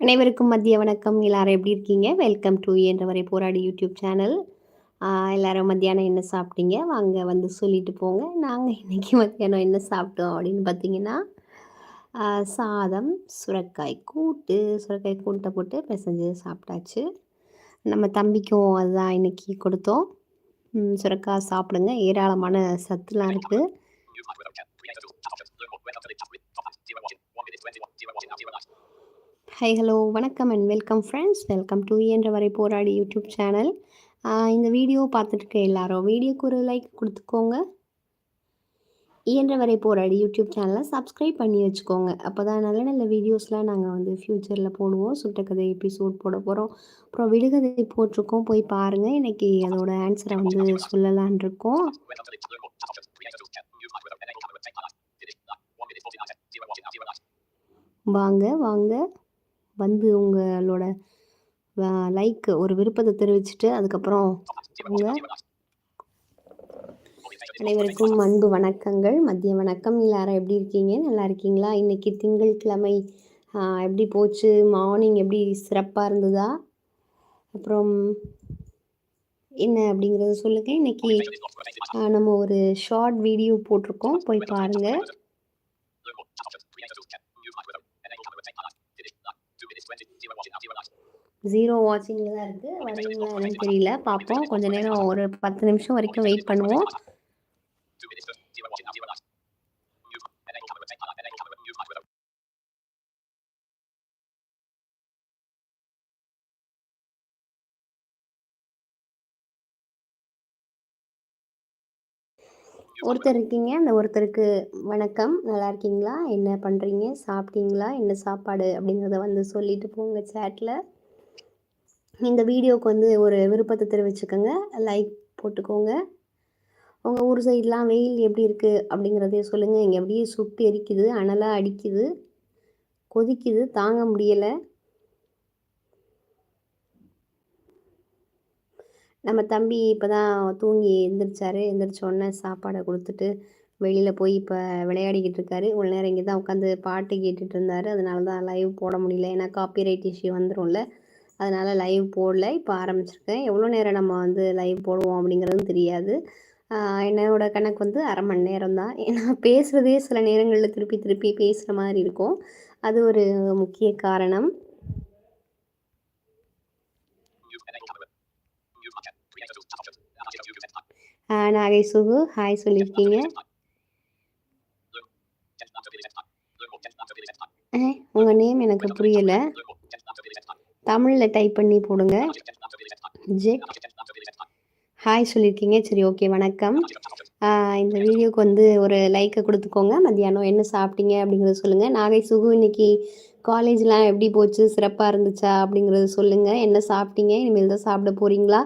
அனைவருக்கும் மதிய வணக்கம். எல்லாரும் எப்படி இருக்கீங்க? வெல்கம் டு என்றவரை போராடி யூடியூப் சேனல். எல்லாரும் மத்தியானம் என்ன சாப்பிட்டீங்க? வாங்க வந்து சொல்லிட்டு போங்க. நாங்கள் இன்றைக்கி மத்தியானம் என்ன சாப்பிட்டோம் அப்படின்னு பார்த்தீங்கன்னா சாதம் சுரக்காய் கூட்டு. சுரக்காய் கூட்டை போட்டு பிசைஞ்சு சாப்பிட்டாச்சு. நம்ம தம்பிக்கும் அதுதான் இன்னைக்கு கொடுத்தோம். சுரக்காய் சாப்பிடுங்க. ஏராளமான சத்துலாம் இருக்குது ஹை ஹலோ வணக்கம் and welcome friends welcome to என்ற வரை போராடி யூடியூப் சேனல் இந்த வீடியோ பார்த்துட்டு இருக்க எல்லாரும் வீடியோக்கு ஒரு லைக் கொடுத்துக்கோங்க. E இயன்ற வரை போராடி யூடியூப் சேனலை சப்ஸ்கிரைப் பண்ணி வச்சுக்கோங்க. அப்போ தான் நல்ல நல்ல வீடியோஸ்லாம் நாங்கள் வந்து ஃப்யூச்சரில் போடுவோம். சுட்டக்கதை எபிசோட் போட போகிறோம் அப்புறம் விடுகதை போட்டிருக்கோம். போய் பாருங்கள் இன்றைக்கி அதோட ஆன்சரை வந்து சொல்லலான் இருக்கோம். வாங்க வாங்க. வந்து உங்களோட லைக் ஒரு விருப்பத்தை தெரிவிச்சுட்டு அதுக்கப்புறம் அனைவருக்கும் அன்பு வணக்கங்கள். மதிய வணக்கம். எல்லாரும் எப்படி இருக்கீங்க? நல்லா இருக்கீங்களா? இன்னைக்கு திங்கட்கிழமை ஆஹ், எப்படி போச்சு? மார்னிங் எப்படி சிறப்பாக இருந்ததா? அப்புறம் என்ன அப்படிங்கிறத சொல்லுங்க. இன்னைக்கு ஆஹ், நம்ம ஒரு ஷார்ட் வீடியோ போட்டிருக்கோம். போய் பாருங்க. ஜீரோ வாட்சிங்கில் தான் இருக்குது வரீங்களா என்னன்னு தெரியல. பார்ப்போம் கொஞ்ச நேரம் ஒரு பத்து நிமிஷம் வரைக்கும் வெயிட் பண்ணுவோம். ஒருத்தர் இருக்கீங்க. அந்த ஒருத்தருக்கு வணக்கம். நல்லா இருக்கீங்களா? என்ன பண்ணுறீங்க சாப்பிட்டீங்களா? என்ன சாப்பாடு? அப்படிங்கிறத வந்து சொல்லிட்டு போங்க சேட்டில் இந்த வீடியோவுக்கு வந்து ஒரு விருப்பத்தை தெரிவிச்சுக்கோங்க. லைக் போட்டுக்கோங்க. உங்கள் ஊர் சைட்லாம் வெயில் எப்படி இருக்குது அப்படிங்கிறதே சொல்லுங்கள் இங்கே அப்படியே சுட்டு எரிக்குது அனலாக அடிக்குது கொதிக்குது தாங்க முடியலை. நம்ம தம்பி இப்போ தான் தூங்கி எழுந்திரிச்சாரு எந்திரிச்ச உடனே சாப்பாடை கொடுத்துட்டு வெளியில் போய் இப்போ விளையாடிக்கிட்டு இருக்காரு. ஒரு நேரம் இங்கே தான் உட்காந்து பாட்டு கேட்டுட்டு இருந்தார். அதனால தான் லைவ் போட முடியல. ஏன்னா காப்பிரைட் இஷ்யூ வந்துடும்ல அதனால் லைவ் போடல. இப்போ ஆரம்பிச்சிருக்கேன். எவ்வளோ நேரம் நம்ம வந்து லைவ் போடுவோம் அப்படிங்கிறதும் தெரியாது. ஆஹ் என்னோட கணக்கு வந்து அரை மணி நேரம் தான். ஏன்னா பேசுகிறதே சில நேரங்களில் திருப்பி திருப்பி பேசுகிற மாதிரி இருக்கும். அது ஒரு முக்கிய காரணம். ஆஹ் நாகை சுகு ஹாய் சொல்லியிருக்கீங்க உங்கள் நேம் எனக்கு புரியலை. தமிழில் டைப் பண்ணி போடுங்க. ஜே ஹாய் சொல்லியிருக்கீங்க சரி ஓகே வணக்கம். இந்த வீடியோக்கு வந்து ஒரு லைக்கை கொடுத்துக்கோங்க. மத்தியானம் என்ன சாப்பிட்டீங்க அப்படிங்கிறத சொல்லுங்கள் நாகை சுகு இன்னைக்கு காலேஜ்லாம் எப்படி போச்சு? சிறப்பாக இருந்துச்சா அப்படிங்கிறத சொல்லுங்கள் என்ன சாப்பிட்டீங்க? இனிமேல் தான் சாப்பிட போகிறீங்களா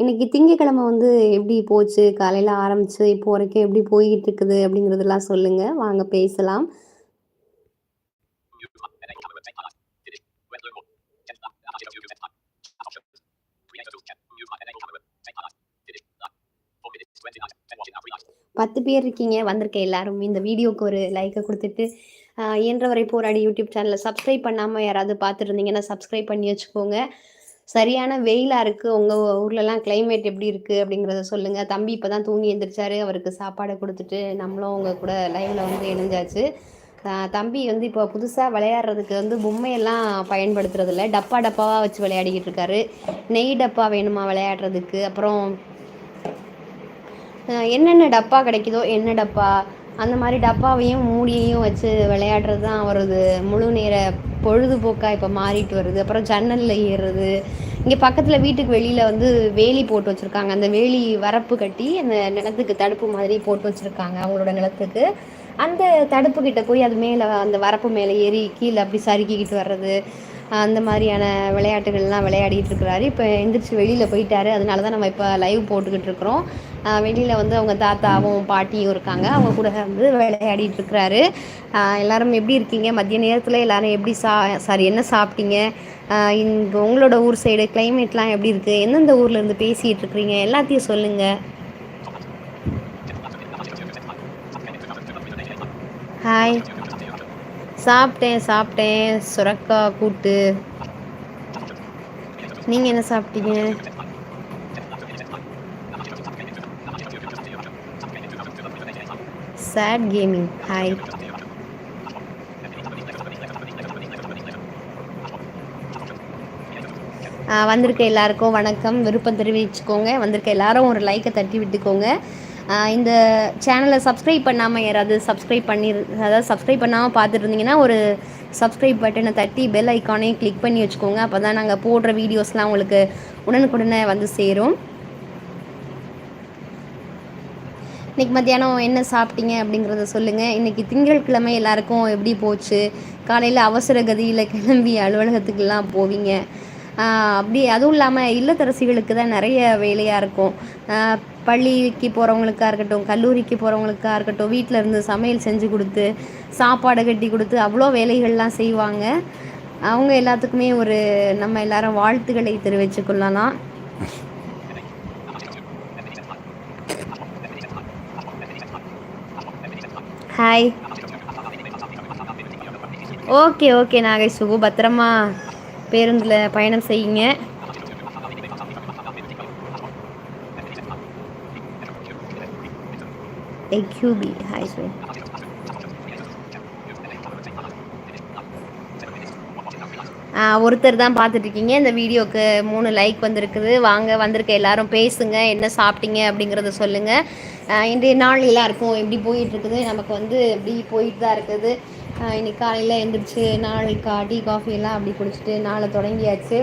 இன்னைக்கு திங்கக்கிழமை வந்து எப்படி போச்சு? காலையில் ஆரம்பிச்சு இப்போ வரைக்கும் எப்படி போய்கிட்டு இருக்குது அப்படிங்கிறதெல்லாம் சொல்லுங்கள் வாங்க பேசலாம். பத்து பேர் இருக்கீங்க வந்திருக்க எல்லாரும் இந்த வீடியோக்கு ஒரு லைக்கை கொடுத்துட்டு இயன்றவரை போராடி யூடியூப் சேனலை சப்ஸ்கிரைப் பண்ணாமல் யாராவது பார்த்துட்டு இருந்தீங்கன்னா சப்ஸ்கிரைப் பண்ணி வச்சுக்கோங்க. சரியான வெயிலாக இருக்குது உங்கள் ஊர்லலாம் கிளைமேட் எப்படி இருக்குது அப்படிங்கிறத சொல்லுங்கள் தம்பி இப்போ தான் தூங்கி எழுந்திரிச்சாரு அவருக்கு சாப்பாடை கொடுத்துட்டு நம்மளும் உங்கள் கூட லைவில் வந்து இணைஞ்சாச்சு. தம்பி வந்து இப்போ புதுசாக விளையாடுறதுக்கு வந்து பொம்மையெல்லாம் பயன்படுத்துறதில்ல. டப்பா டப்பாவாக வச்சு விளையாடிக்கிட்டு இருக்காரு. நெய் டப்பா வேணுமா விளையாடுறதுக்கு? அப்புறம் என்னென்ன டப்பா கிடைக்குதோ என்ன டப்பா? அந்த மாதிரி டப்பாவையும் மூடியையும் வச்சு விளையாடுறது தான் அவரது முழு நேர பொழுதுபோக்காக இப்போ மாறிட்டு வருது. அப்புறம் ஜன்னலில் ஏறுறது. இங்கே பக்கத்தில் வீட்டுக்கு வெளியில் வந்து வேலி போட்டு வச்சுருக்காங்க. அந்த வேலி வரப்பு கட்டி அந்த நிலத்துக்கு தடுப்பு மாதிரி போட்டு வச்சுருக்காங்க அவங்களோட நிலத்துக்கு. அந்த தடுப்பு கிட்ட போய் அது மேலே அந்த வரப்பு மேலே ஏறி கீழே அப்படி சறுக்கிக்கிட்டு வர்றது. அந்த மாதிரியான விளையாட்டுகள்லாம் விளையாடிட்டு இருக்கிறாரு. இப்போ எந்திரிச்சு வெளியில் போயிட்டாரு. அதனால தான் நம்ம இப்போ லைவ் போட்டுக்கிட்டு இருக்கிறோம். வெளியில் வந்து அவங்க தாத்தாவும் பாட்டியும் இருக்காங்க. அவங்க கூட வந்து விளையாடிட்டு இருக்கிறாரு. எல்லாரும் எப்படி இருக்கீங்க? மதிய நேரத்தில் எல்லாரும் எப்படி சா சாரி என்ன சாப்பிட்டீங்க? ஆஹ் உங்களோட ஊர் சைடு கிளைமேட்லாம் எப்படி இருக்குது எந்தெந்த ஊர்ல இருந்து பேசிகிட்டு இருக்கிறீங்க? எல்லாத்தையும் சொல்லுங்கள் ஹாய் சாப்பிட்டேன் சாப்பிட்டேன். சுரக்கா கூட்டு. நீங்கள் என்ன சாப்பிட்டீங்க? சேட் கேமிங் ஹாய் வந்திருக்க எல்லாருக்கும் வணக்கம். விருப்பம் தெரிவிச்சுக்கோங்க. வந்திருக்க எல்லாரும் ஒரு லைக்கை தட்டி விட்டுக்கோங்க. இந்த சேனலை சப்ஸ்கிரைப் பண்ணாமல் யாராவது சப்ஸ்கிரைப் பண்ணி அதாவது சப்ஸ்கிரைப் பண்ணாமல் பார்த்துட்டு இருந்தீங்கன்னா ஒரு சப்ஸ்கிரைப் பட்டனை தட்டி பெல் ஐக்கானையும் கிளிக் பண்ணி வச்சுக்கோங்க. அப்போ தான் நாங்கள் போடுற வீடியோஸ்லாம் உங்களுக்கு உடனுக்குடனே வந்து சேரும். இன்றைக்கி மத்தியானம் என்ன சாப்பிட்டீங்க அப்படிங்கிறத சொல்லுங்கள் இன்றைக்கி திங்கட்கிழமை எல்லாருக்கும் எப்படி போச்சு? காலையில் அவசர கதியில் கிளம்பி அலுவலகத்துக்கெல்லாம் போவீங்க. அப்படி அதுவும் இல்லாமல் இல்லத்தரசிகளுக்கு தான் நிறைய வேலையாக இருக்கும். பள்ளிக்கு போகிறவங்களுக்காக இருக்கட்டும் கல்லூரிக்கு போகிறவங்களுக்காக இருக்கட்டும் வீட்டில் இருந்து சமையல் செஞ்சு கொடுத்து சாப்பாடு கட்டி கொடுத்து அவ்வளோ வேலைகள்லாம் செய்வாங்க. அவங்க எல்லாத்துக்குமே ஒரு நம்ம எல்லாரும் வாழ்த்துக்களை தெரிவிச்சுக்கொள்ளலாம். Hi okay okay Nagai Sugu பத்திரமா பேருந்தில் பயணம் செய்யுங்க. எக்யூபி ஹாய் சார் ஒருத்தர் தான் பார்த்துட்ருக்கீங்க. இந்த வீடியோக்கு மூணு லைக் வந்திருக்குது. வாங்க வந்திருக்க எல்லாரும் பேசுங்க. என்ன சாப்பிட்டீங்க அப்படிங்கிறத சொல்லுங்கள் இன்றைய நாள் எல்லாருக்கும் எப்படி போயிட்டுருக்குது? நமக்கு வந்து எப்படி போயிட்டு தான் இருக்குது இன்னைக்கு காலையில் எழுந்திரிச்சு நாள் கா டீ காஃபி எல்லாம் அப்படி குடிச்சிட்டு நாளை தொடங்கியாச்சு.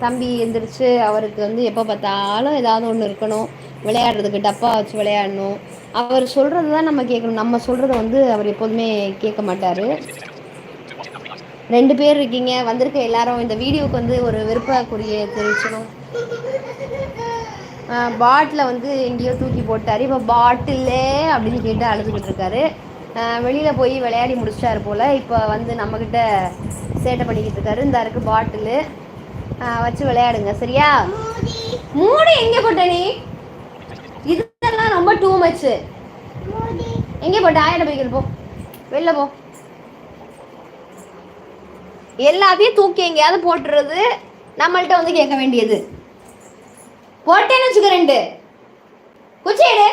தம்பி எழுந்திரிச்சு அவருக்கு வந்து எப்போ பார்த்தாலும் ஏதாவது ஒன்று இருக்கணும். விளையாடுறதுக்கு டப்பா வச்சு விளையாடணும். அவர் சொல்கிறது தான் நம்ம கேட்கணும். நம்ம சொல்கிறத வந்து அவர் எப்போதுமே கேட்க மாட்டார். ரெண்டு பேர் இருக்கீங்க. வந்திருக்க எல்லாரும் இந்த வீடியோவுக்கு வந்து ஒரு விருப்பக்குரிய தெரிவிச்சணும் பாட்டில் வந்து எங்கேயோ தூக்கி போட்டார். இப்போ பாட்டிலே அப்படின்னு கேட்டு அழுதுகிட்டு இருக்காரு. வெளியில் போய் விளையாடி முடிச்சிட்டாரு போல். இப்போ வந்து நம்மக்கிட்ட சேட்டை பண்ணிக்கிட்டு இருக்காரு. இந்த இருக்கு பாட்டிலு. வச்சு விளையாடுங்க. சரியா? மூடி எங்கே போட்ட நீ? இதெல்லாம் ரொம்ப டூ மச்சு எங்கே போட்ட? ஆயிட போய்க்கிற போ. வெளில போ. எல்லாத்தையும் தூக்கி எங்கேயாவது போட்டுறது நம்மள்கிட்ட வந்து கேட்க வேண்டியது. போட்டேன்னு வச்சுக்க ரெண்டு. குச்சி எடு.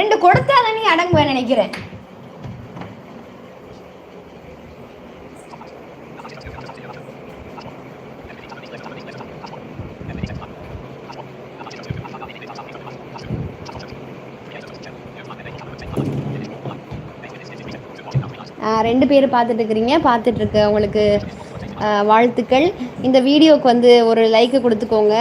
ரெண்டு கொடுத்தா நீ அடங்குவேன் நினைக்கிறேன். ரெண்டு பேர் பார்த்துட்டு இருக்கிறீங்க. பார்த்துட்டு இருக்க உங்களுக்கு வாழ்த்துக்கள். இந்த வீடியோவுக்கு வந்து ஒரு லைக்கு கொடுத்துக்கோங்க.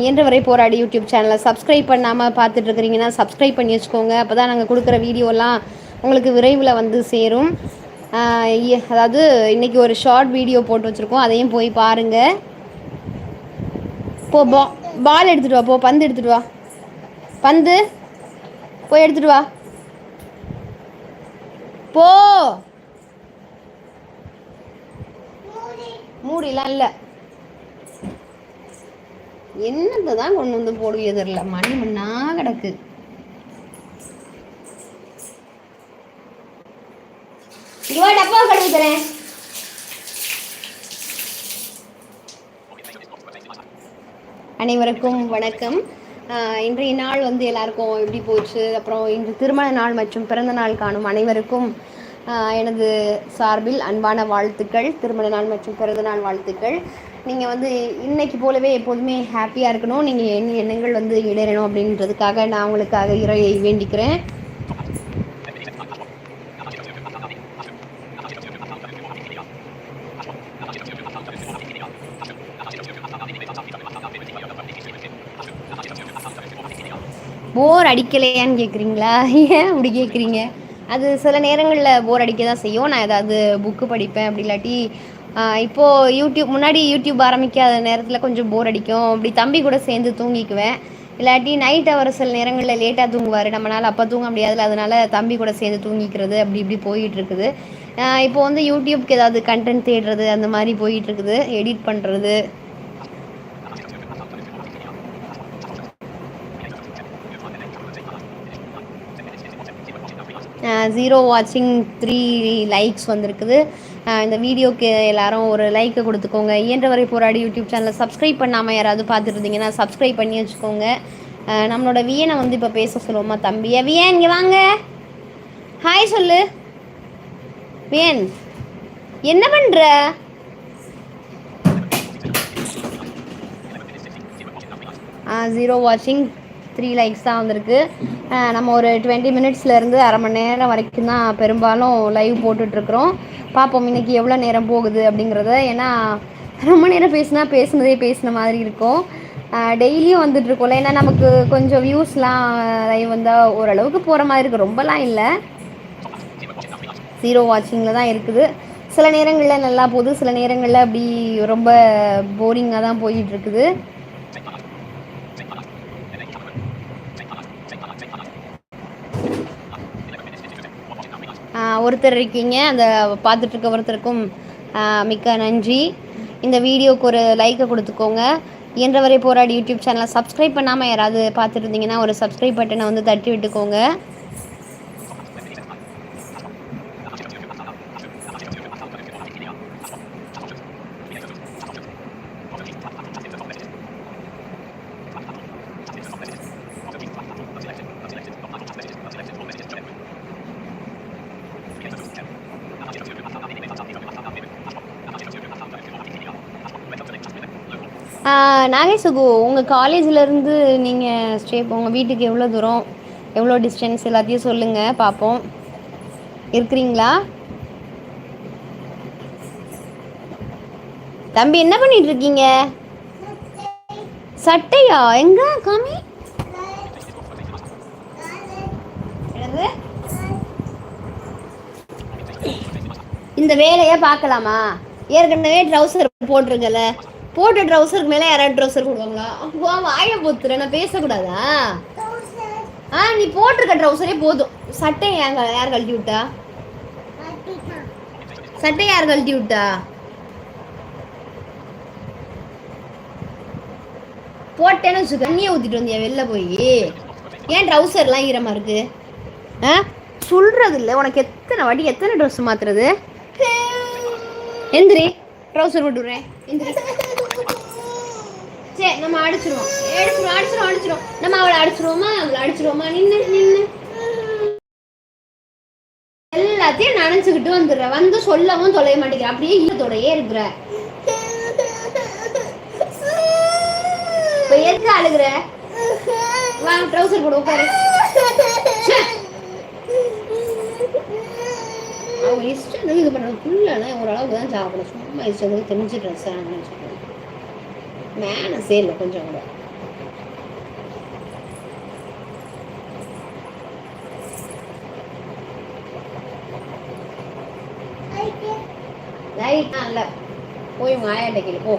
இயன்ற வரை போராடி யூடியூப் சேனலை சப்ஸ்கிரைப் பண்ணாமல் பார்த்துட்ருக்கிறீங்கன்னா சப்ஸ்கிரைப் பண்ணி வச்சுக்கோங்க. அப்போ தான் நாங்கள் கொடுக்குற வீடியோலாம் உங்களுக்கு விரைவில் வந்து சேரும். அதாவது இன்றைக்கி ஒரு ஷார்ட் வீடியோ போட்டு வச்சுருக்கோம். அதையும் போய் பாருங்கள் போ பா பால் எடுத்துகிட்டு வா போ பந்து எடுத்துகிட்டு வா. பந்து போய் எடுத்துகிட்டு வா. போ. மூடிலாம் இல்லை. என்னத்தை தான் கொண்டு வந்து போடுவிய தெரியல. மணி மண்ணா கிடக்கு. டப்பா கழுவி தரேன். அனைவருக்கும் வணக்கம். இன்றைய நாள் வந்து எல்லாருக்கும் எப்படி போச்சு? அப்புறம் இன்று திருமண நாள் மற்றும் பிறந்த நாள் காணும் அனைவருக்கும் எனது சார்பில் அன்பான வாழ்த்துக்கள் திருமண நாள் மற்றும் பிறந்த நாள் வாழ்த்துக்கள். நீங்கள் வந்து இன்னைக்கு போலவே எப்போதுமே ஹாப்பியாக இருக்கணும். நீங்கள் என் எண்ணங்கள் வந்து இடையணும் அப்படின்றதுக்காக நான் உங்களுக்காக இறையை வேண்டிக்கிறேன். போர் அடிக்கலையான்னு கேட்குறீங்களா ஏன் அப்படி கேட்குறீங்க அது சில நேரங்களில் போர் அடிக்க தான் செய்யும். நான் ஏதாவது புக்கு படிப்பேன் அப்படி இல்லாட்டி இப்போது யூடியூப் முன்னாடி யூடியூப் ஆரம்பிக்காத நேரத்தில் கொஞ்சம் போர் அடிக்கும். அப்படி தம்பி கூட சேர்ந்து தூங்கிக்குவேன். இல்லாட்டி நைட் அவர் சில நேரங்களில் லேட்டாக தூங்குவார். நம்மளால் அப்போ தூங்க முடியாதுல அதனால தம்பி கூட சேர்ந்து தூங்கிக்கிறது அப்படி இப்படி போயிட்டுருக்குது. இப்போ வந்து யூடியூப்க்கு ஏதாவது கண்டென்ட் தேடுறது அந்த மாதிரி போயிட்டுருக்குது. எடிட் பண்ணுறது ஜீரோ வாட்சிங் த்ரீ லைக்ஸ் வந்திருக்குது. இந்த வீடியோக்கு எல்லாரும் ஒரு லைக்கை கொடுத்துக்கோங்க. இயன்றவரை போராடி யூடியூப் சேனலை சப்ஸ்கிரைப் பண்ணாமல் யாராவது பார்த்துருந்தீங்கன்னா சப்ஸ்கிரைப் பண்ணி வச்சுக்கோங்க. நம்மளோட வியனை வந்து இப்போ பேச சொல்லுவோமா தம்பியை வியன் இங்கே வாங்க. ஹாய் சொல்லு. வியன் என்ன பண்ணுற ஜீரோ வாட்சிங் த்ரீ லைக்ஸ் தான் வந்திருக்கு. நம்ம ஒரு டுவெண்ட்டி மினிட்ஸ்லேருந்து அரை மணி நேரம் வரைக்கும் தான் பெரும்பாலும் லைவ் போட்டுட்ருக்குறோம். பார்ப்போம் இன்றைக்கி எவ்வளோ நேரம் போகுது அப்படிங்கிறத. ஏன்னா ரொம்ப நேரம் பேசினா பேசுனதே பேசின மாதிரி இருக்கும். டெய்லியும் வந்துட்டுருக்கோம்ல ஏன்னா நமக்கு கொஞ்சம் வியூஸ்லாம் லைவ் வந்தால் ஓரளவுக்கு போகிற மாதிரி இருக்குது ரொம்பலாம் இல்லை. ஜீரோ வாட்சிங்கில் தான் இருக்குது. சில நேரங்களில் நல்லா போகுது. சில நேரங்களில் அப்படி ரொம்ப போரிங்காக தான் போயிட்டுருக்குது ஒருத்தர் இருக்கீங்க அந்த பார்த்துட்ருக்க ஒருத்தருக்கும் மிக்க நன்றி. இந்த வீடியோக்கு ஒரு லைக்கை கொடுத்துக்கோங்க. இயன்றவரை போராடி யூடியூப் சேனலை சப்ஸ்கிரைப் பண்ணாமல் யாராவது பார்த்துருந்தீங்கன்னா ஒரு சப்ஸ்கிரைப் பட்டனை வந்து தட்டி விட்டுக்கோங்க. நாகேசுகு உங்கள் காலேஜிலேருந்து நீங்கள் ஸ்டே உங்கள் வீட்டுக்கு எவ்வளோ தூரம்? எவ்வளோ டிஸ்டன்ஸ் எல்லாத்தையும் சொல்லுங்கள் பார்ப்போம் இருக்கிறீங்களா? தம்பி என்ன பண்ணிட்டு இருக்கீங்க? சட்டையா? எங்க காமி? இந்த வேலையை பார்க்கலாமா? ஏற்கனவே ட்ரௌசர் போட்டிருக்கல. போட்ட ட்ரௌசருக்கு மேலே யாராவது ட்ரௌசர் போடுவாங்களா? வா வாயை பொத்துற நான் பேசக்கூடாதா? ஆ நீ போட்டிருக்க ட்ரௌசரே போதும். சட்டை ஏன் யார் கழட்டி விட்டா? சட்டை யார் கழட்டி விட்டா? போட்டேன்னு வச்சுக்க தண்ணியை ஊற்றிட்டு வந்தியா வெளில போய்? ஏன் ட்ரௌசர்லாம் ஈரமாக இருக்கு? ஆ? சொல்கிறது இல்லை உனக்கு எத்தனை வாட்டி எத்தனை ட்ரெஸ் மாத்துறது? எந்திரி ட்ரௌசர் போட்டுறேன் எந்திரி. சரி நம்ம அடிச்சிருவோம். அடிச்சிருவோம் அடிச்சிரும் அடிச்சிரும் நம்ம அவளை அடிச்சிருவோமா? அவளை அடிச்சிருவோமா? நின்று நின்று எல்லாத்தையும் நினைச்சுக்கிட்டு வந்துடுற. வந்து சொல்லவும் தொலைய மாட்டேங்கிற. அப்படியே ஈரத்தோடையே இருக்கிற இப்போ எதுக்கு அழுகுற? வாங்க ட்ரௌசர் போட உட்காரு. அவங்க இஷ்டம் இது பண்ணுறது ஃபுல்லாலாம் ஓரளவுக்கு தான் சாப்பிடும் சும்மா இஷ்டத்துக்கு தெரிஞ்சு ட்ரெஸ் ஆகணும்னு மேனஸே இல்லை கொஞ்சம் கூட லைட் இல்லை போய் உங்க ஆயாட்ட கேளு போ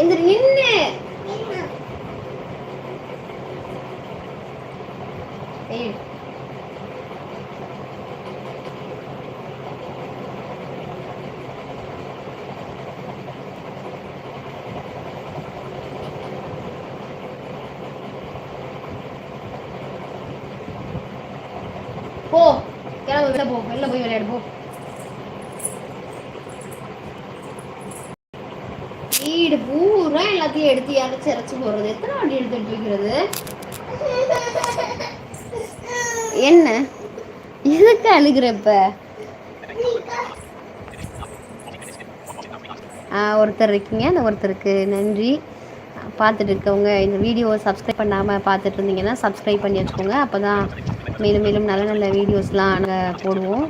எந்திரி நின்னு ஏய் போ கிளம்பு வெளில போ வெளில போய் விளையாடு போ வீடு பூரா எல்லாத்தையும் எடுத்து இறச்சி இறச்சி போடுறது எத்தனை வண்டி எடுத்து எடுத்து வைக்கிறது என்ன எதுக்கு அழுகிறப்ப? ஒருத்தர் இருக்கீங்க. அந்த ஒருத்தருக்கு நன்றி. பார்த்துட்டு இருக்கவங்க இந்த வீடியோ சப்ஸ்கிரைப் பண்ணாமல் பார்த்துட்டு இருந்தீங்கன்னா சப்ஸ்கிரைப் பண்ணி வச்சுக்கோங்க. அப்போ தான் மேலும் மேலும் நல்ல நல்ல வீடியோஸ்லாம் நாங்கள் போடுவோம்.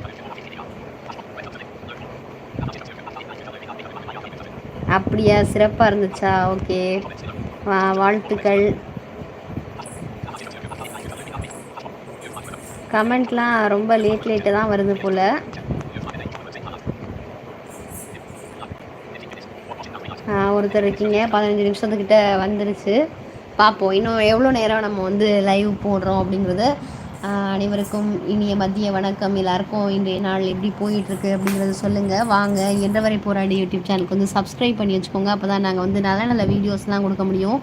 அப்படியா? சிறப்பாக இருந்துச்சா? ஓகே வாழ்த்துக்கள். கமெண்ட்லாம் ரொம்ப லேட் லேட்டு தான் வருது போல். ஒருத்தர் இருக்கீங்க. பதினஞ்சு நிமிஷத்துக்கிட்ட வந்துருச்சு. பார்ப்போம் இன்னும் எவ்வளோ நேரம் நம்ம வந்து லைவ் போடுறோம் அப்படிங்கிறத அனைவருக்கும் இனிய மதிய வணக்கம். எல்லாருக்கும் இன்றைய நாள் எப்படி போயிட்டுருக்கு அப்படிங்கிறத சொல்லுங்கள் வாங்க என்றவரை போராடி யூடியூப் சேனலுக்கு வந்து சப்ஸ்கிரைப் பண்ணி வச்சுக்கோங்க. அப்போ தான் நாங்கள் வந்து நல்ல நல்ல வீடியோஸ்லாம் கொடுக்க முடியும்.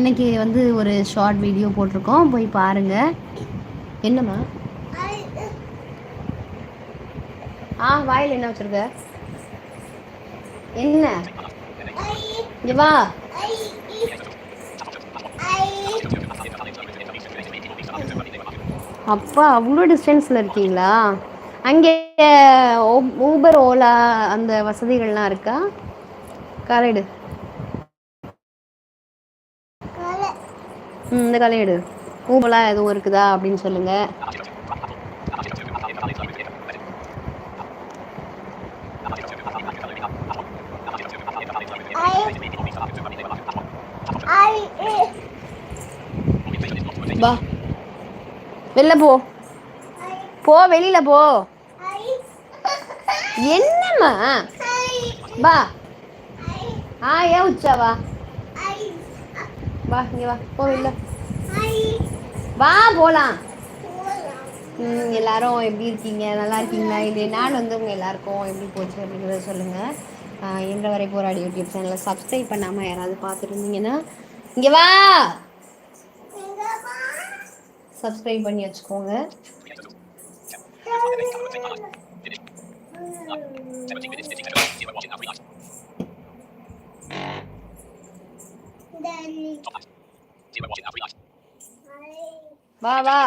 இன்றைக்கி வந்து ஒரு ஷார்ட் வீடியோ போட்டிருக்கோம். போய் பாருங்கள் என்னம்மா ஆ வாயில் என்ன வச்சிருக்க. என்ன? இங்க வா. அப்பா அவ்வளோ டிஸ்டன்ஸில் இருக்கீங்களா? அங்கே ஊபர் ஓலா அந்த வசதிகள்லாம் இருக்கா? காலைடு ம் இந்த காலையெடு ஊபலா எதுவும் இருக்குதா? அப்படின்னு சொல்லுங்க. வா. வெளில போ. போ வெளியில போ. என்னம்மா? வா. ஆ ஏன் உச்சா? வா. வா இங்கே வா. போ வெளில. வா போலாம். ம் எல்லாரும் எப்படி இருக்கீங்க? நல்லா இருக்கீங்களா? இது நாள் வந்து உங்கள் எல்லாருக்கும் எப்படி போச்சு அப்படிங்கிறத சொல்லுங்கள் இன்ற வரை போராடி யூடியூப் சேனலை சப்ஸ்கிரைப் பண்ணாமல் யாராவது பார்த்துட்டு இருந்தீங்கன்னா இங்கே வா! சப்ஸ்கிரைப் பண்ணி வச்சுக்கோங்க. வா வா!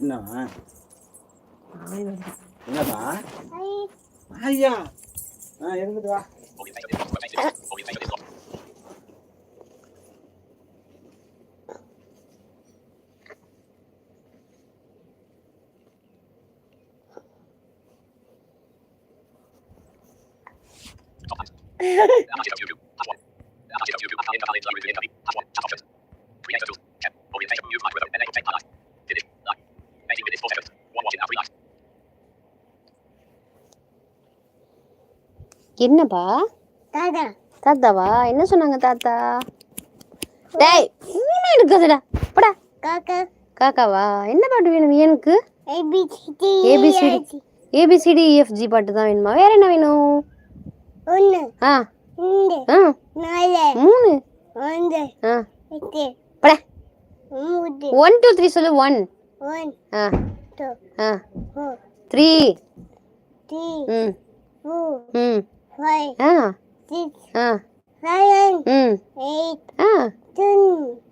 என்னவா என்னப்பா ஐயா ஆ இருந்துட்டு வா என்னப்பா? தாத்தாவா? என்ன சொன்னாங்க தாத்தா? டேய் என்ன இருக்குதுடா போடா. காக்காவா? என்ன பாட்டு வேணும்? எனக்கு ஏபிசிடி ஏபிசிடி இஎஃப்ஜி பாட்டு தான் வேணுமா? வேற என்ன வேணும்? ஆ. ஆ. மூணு. ஆ. போடா. ஒன் டூ த்ரீ சொல்லு. ஒன் ஆ. ஆ. த்ரீ ம். ம் ம்.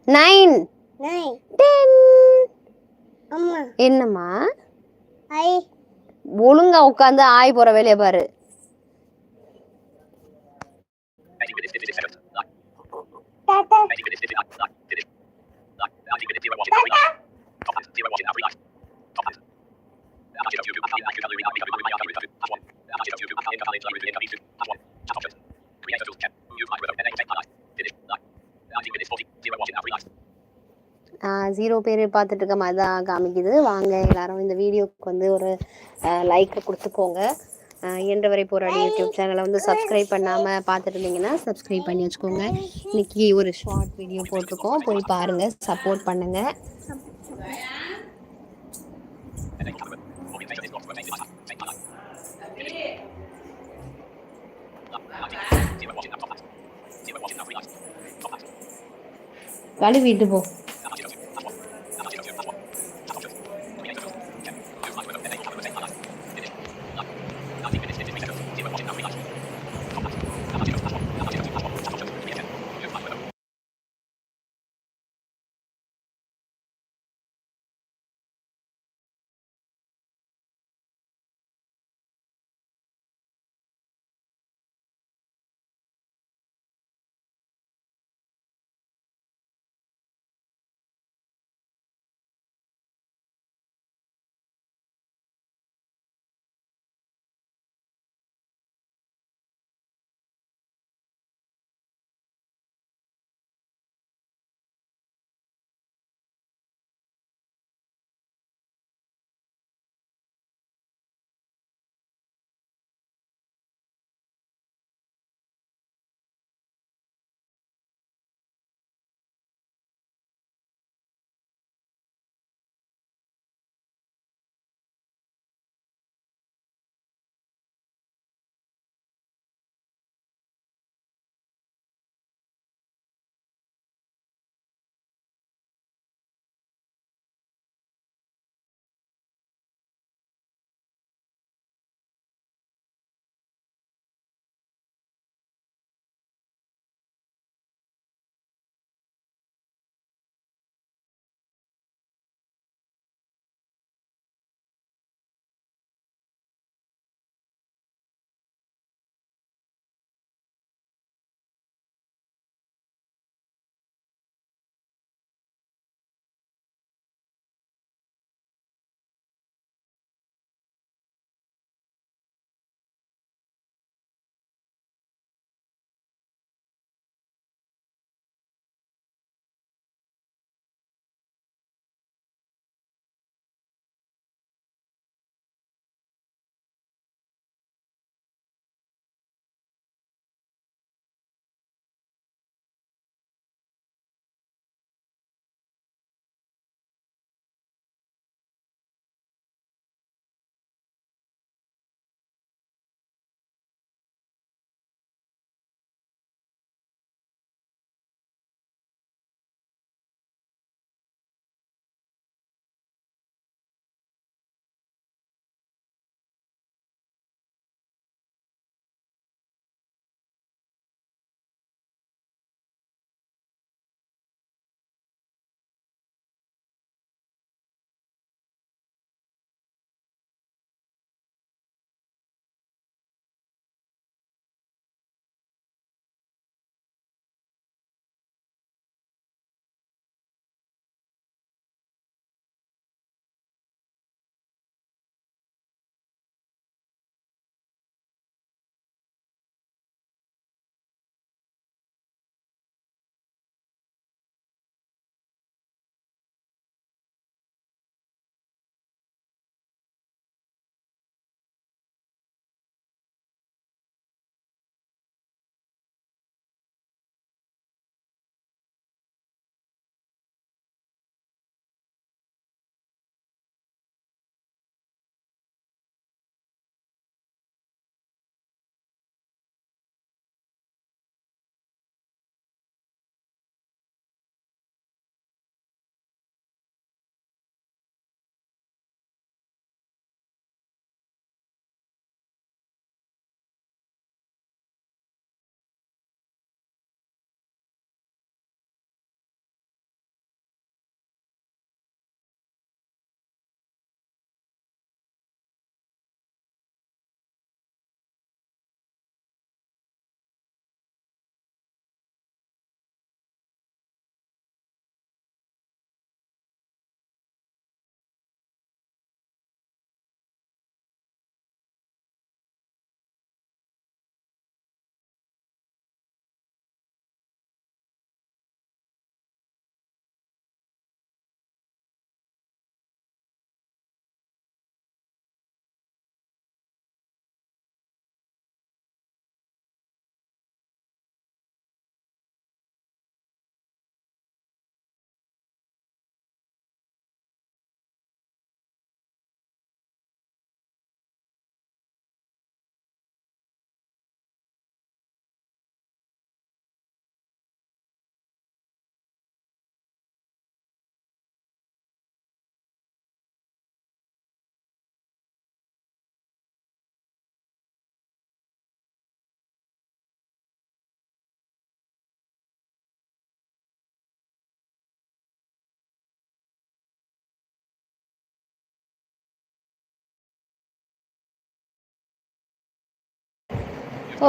நைன் டென் என்னம்மா? ஒழுங்கா உட்காந்து ஆய் போற வேலையை பாரு. ஜீரோ பேர் பார்த்துட்டு இருக்க மாதிரி தான் காமிக்குது. வாங்க எல்லாரும் இந்த வீடியோக்கு வந்து ஒரு லைக்கை கொடுத்துக்கோங்க. அஹ் என்றவரை போராடி யூடியூப் சேனலை வந்து சப்ஸ்கிரைப் பண்ணாமல் பார்த்துட்டு இருந்தீங்கன்னா சப்ஸ்கிரைப் பண்ணி வச்சுக்கோங்க. இன்னைக்கு ஒரு ஷார்ட் வீடியோ போட்டிருக்கோம். போய் பாருங்கள் சப்போர்ட் பண்ணுங்கள் கழுவிட்டு போ.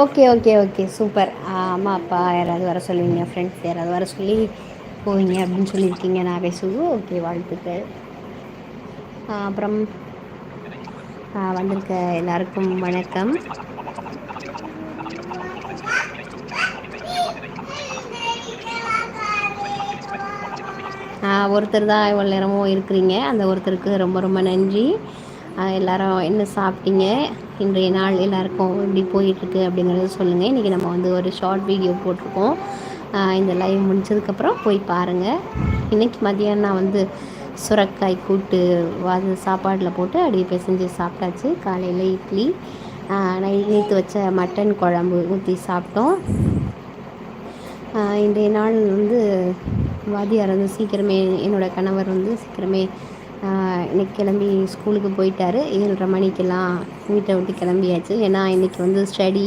Okay okay okay. சூப்பர். அம்மா அப்பா யாராவது வர சொல்லுவீங்க ஃப்ரெண்ட்ஸ் யாராவது வர சொல்லி போவீங்க அப்படின்னு சொல்லியிருக்கீங்க நாகேஷு ஓகே வாழ்த்துக்கள். அப்புறம் வந்திருக்க எல்லாருக்கும் வணக்கம். ஒருத்தர் தான் இவ்வளோ நேரமும் இருக்கிறீங்க. அந்த ஒருத்தருக்கு ரொம்ப ரொம்ப நன்றி. எல்லாரும் என்ன சாப்பிட்டீங்க? இன்றைய நாள் எல்லாருக்கும் எப்படி போயிட்டுருக்கு அப்படிங்கிறத சொல்லுங்கள் இன்றைக்கி நம்ம வந்து ஒரு ஷார்ட் வீடியோ போட்டிருக்கோம். இந்த லைவ் முடிஞ்சதுக்கப்புறம் போய் பாருங்கள் இன்றைக்கி மதியானம் நான் வந்து சுரக்காய் கூட்டு அது சாப்பாடில் போட்டு அப்படியே பிசைஞ்சு சாப்பிட்டாச்சு. காலையில் இட்லி. நைட் நேற்று வச்ச மட்டன் குழம்பு ஊற்றி சாப்பிட்டோம். இன்றைய நாள் வந்து வாதியார் வந்து சீக்கிரமே என்னோடய கணவர் வந்து சீக்கிரமே இன்னைக்கு கிளம்பி ஸ்கூலுக்கு போயிட்டார். ஏழரை மணிக்கெல்லாம் வீட்டை விட்டு கிளம்பியாச்சு. ஏன்னா இன்றைக்கி வந்து ஸ்டடி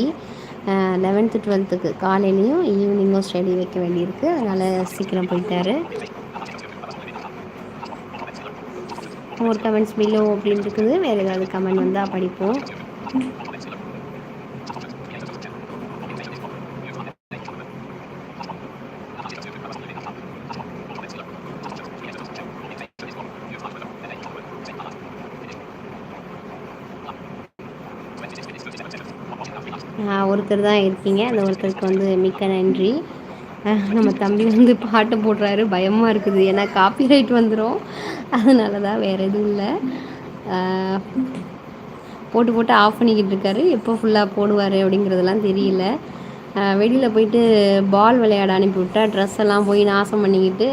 லெவன்த்து டுவெல்த்துக்கு காலையிலையும் ஈவினிங்கும் ஸ்டடி வைக்க வேண்டியிருக்கு. அதனால் சீக்கிரம் போயிட்டாரு. மோர் கமெண்ட்ஸ் பிலோ அப்படின்னு இருக்குது. வேறு ஏதாவது கமெண்ட் வந்தால் படிப்போம். ஒருத்தர் தான் இருக்கீங்க. அந்த ஒருத்தருக்கு வந்து மிக்க நன்றி. நம்ம தம்பி வந்து பாட்டு போடுறாரு. பயமாக இருக்குது. ஏன்னா காப்பிரைட் வந்துடும் அதனால தான் வேறு எதுவும் இல்லை. போட்டு போட்டு ஆஃப் பண்ணிக்கிட்டு இருக்காரு. எப்போ ஃபுல்லாக போடுவார் அப்படிங்கிறதெல்லாம் தெரியல. வெளியில் போயிட்டு பால் விளையாட அனுப்பிவிட்டா ட்ரெஸ் எல்லாம் போய் நாசம் பண்ணிக்கிட்டு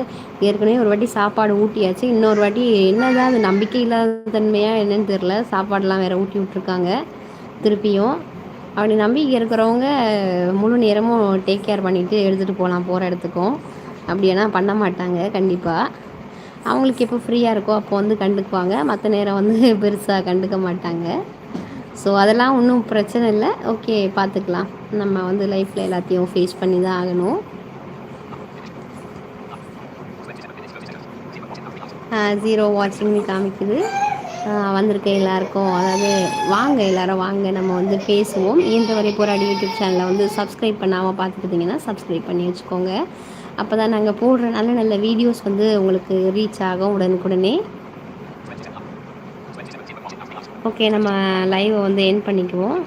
ஏற்கனவே ஒரு வாட்டி சாப்பாடு ஊட்டியாச்சு. இன்னொரு வாட்டி என்னதான் அது நம்பிக்கை இல்லாத தன்மையாக என்னன்னு தெரில சாப்பாடெலாம் வேறு ஊட்டி விட்ருக்காங்க திருப்பியும் அப்படி நம்பிக்கை இருக்கிறவங்க முழு நேரமும் டேக் கேர் பண்ணிவிட்டு எடுத்துகிட்டு போகலாம் போகிற இடத்துக்கும். அப்படியேனா பண்ண மாட்டாங்க கண்டிப்பாக அவங்களுக்கு எப்போ ஃப்ரீயாக இருக்கோ அப்போ வந்து கண்டுக்குவாங்க. மற்ற நேரம் வந்து பெருசாக கண்டுக்க மாட்டாங்க. ஸோ அதெல்லாம் ஒன்றும் பிரச்சனை இல்லை. ஓகே பார்த்துக்கலாம் நம்ம வந்து லைஃப்பில் எல்லாத்தையும் ஃபேஸ் பண்ணி தான் ஆகணும். ஜீரோ வாட்சிங்னு காமிக்குது. வந்திருக்க எல்லாருக்கும். அதாவது வாங்க எல்லாரும் வாங்க நம்ம வந்து பேசுவோம். இயன்ற வரை போராடி யூடியூப் சேனலை வந்து சப்ஸ்கிரைப் பண்ணாமல் பார்த்துக்கிட்டிங்கன்னா சப்ஸ்கிரைப் பண்ணி வச்சுக்கோங்க. அப்போ தான் நாங்கள் போடுற நல்ல நல்ல வீடியோஸ் வந்து உங்களுக்கு ரீச் ஆகும் உடனுக்குடனே. ஓகே நம்ம லைவை வந்து என் பண்ணிக்குவோம்.